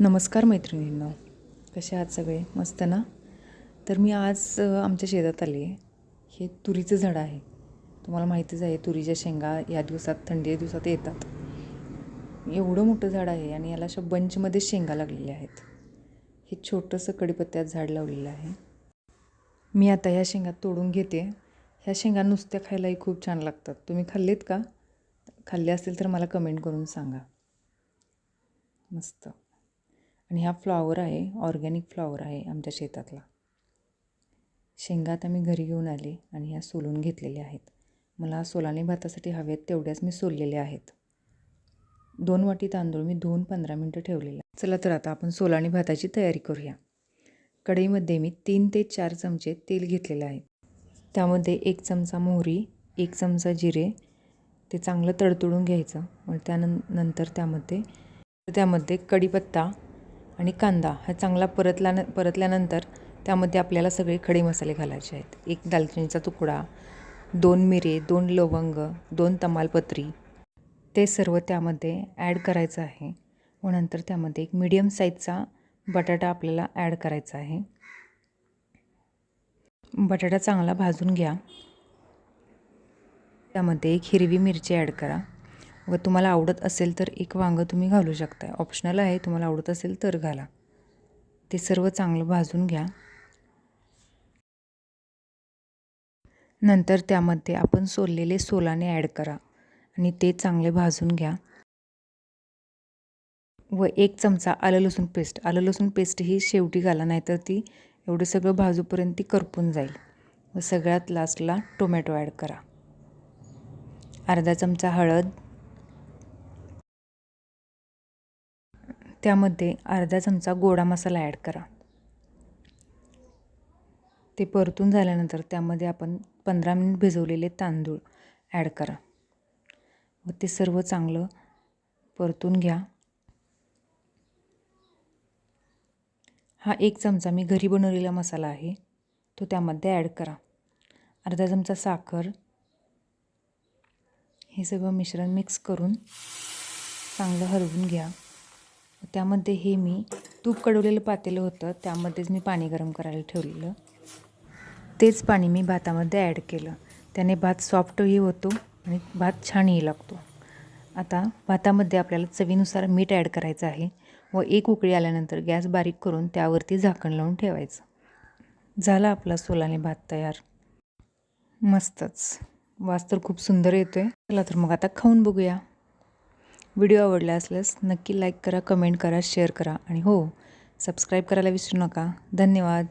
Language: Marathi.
नमस्कार मैत्रिणींनो. कसे आहात सगळे? मस्त ना? तर मी आज आमच्या शेतात आले आहे. हे तुरीचं झाड आहे. तुम्हाला माहितीच आहे तुरीच्या शेंगा या दिवसात थंडी दिवसात येतात. एवढं मोठं झाड आहे आणि याला अशा बंचमध्ये शेंगा लागलेल्या आहेत. हे छोटंसं कडीपत्त्यात झाड लावलेलं आहे. मी आता ह्या शेंगा तोडून घेते. ह्या शेंगा नुसत्या खायलाही खूप छान लागतात. तुम्ही खाल्लेत का? खाल्ले असतील तर मला कमेंट करून सांगा. मस्त. आणि हा फ्लॉवर आहे ऑर्गॅनिक फ्लॉवर आहे आमच्या शेतातला. शेंगा आता मी घरी घेऊन आले आणि ह्या सोलून घेतलेल्या आहेत. मला सोलाने भातासाठी हवेत तेवढ्याच मी सोललेल्या आहेत. दोन वाटी तांदूळ मी धुवून पंधरा मिनटं ठेवलेला आहे. चला तर आता आपण सोलाने भाताची तयारी करूया. कढईमध्ये मी तीन ते चार चमचे तेल घेतलेलं आहे. त्यामध्ये एक चमचा मोहरी एक चमचा जिरे ते चांगलं तडतडून घ्यायचं. मग त्यानं नंतर त्यामध्ये त्यामध्ये कढीपत्ता आणि कांदा हा चांगला परतल्यान परतल्यानंतर त्यामध्ये आपल्याला सगळे खडे मसाले घालायचे आहेत. एक दालचिनीचा तुकडा दोन मिरे दोन लवंग दोन तमालपत्री. ते सर्व त्यामध्ये ॲड करायचं आहे. व नंतर त्यामध्ये एक मीडियम साईजचा बटाटा आपल्याला ॲड करायचा आहे. बटाटा चांगला भाजून घ्या. त्यामध्ये एक हिरवी मिरची ॲड करा. व तुम्हाला आवडत असेल तर एक वांगं तुम्ही घालू शकता ऑप्शनल आहे तुम्हाला आवडत असेल तर घाला. ते सर्व चांगलं भाजून घ्या. नंतर त्यामध्ये आपण सोललेले सोलाने ॲड करा आणि ते चांगले भाजून घ्या. व एक चमचा आलं लसूण पेस्ट आलं लसूण पेस्ट ही शेवटी घाला नाहीतर ती एवढं सगळं भाजूपर्यंत ती करपून जाईल. व सगळ्यात लास्टला टोमॅटो ॲड करा. अर्धा चमचा हळद. त्यामध्ये अर्धा चमचा गोडा मसाला ॲड करा. ते परतून झाल्यानंतर त्यामध्ये आपण पंधरा मिनिट भिजवलेले तांदूळ ॲड करा. व ते सर्व चांगलं परतून घ्या. हा एक चमचा मी घरी बनवलेला मसाला आहे तो त्यामध्ये ॲड करा. अर्धा चमचा साखर. हे सगळं मिश्रण मिक्स करून चांगलं हलवून घ्या. त्यामध्ये हे मी तूप कडवलेलं पातेलं होतं. त्यामध्येच मी पाणी गरम करायला ठेवलेलं. तेच पाणी मी भातामध्ये ॲड केलं. त्याने भात सॉफ्टही होतो आणि भात छानही लागतो. आता भातामध्ये आपल्याला चवीनुसार मीठ ॲड करायचं आहे व एक उकळी आल्यानंतर गॅस बारीक करून त्यावरती झाकण लावून ठेवायचं. झाला आपला सोलाने भात तयार. मस्तच. वास तर खूप सुंदर येतो आहे चला तर मग आता खाऊन बघूया. व्हिडिओ आवडला असल्यास नक्की लाईक करा कमेंट करा शेअर करा. आणि हो सबस्क्राईब करायला विसरू नका. धन्यवाद.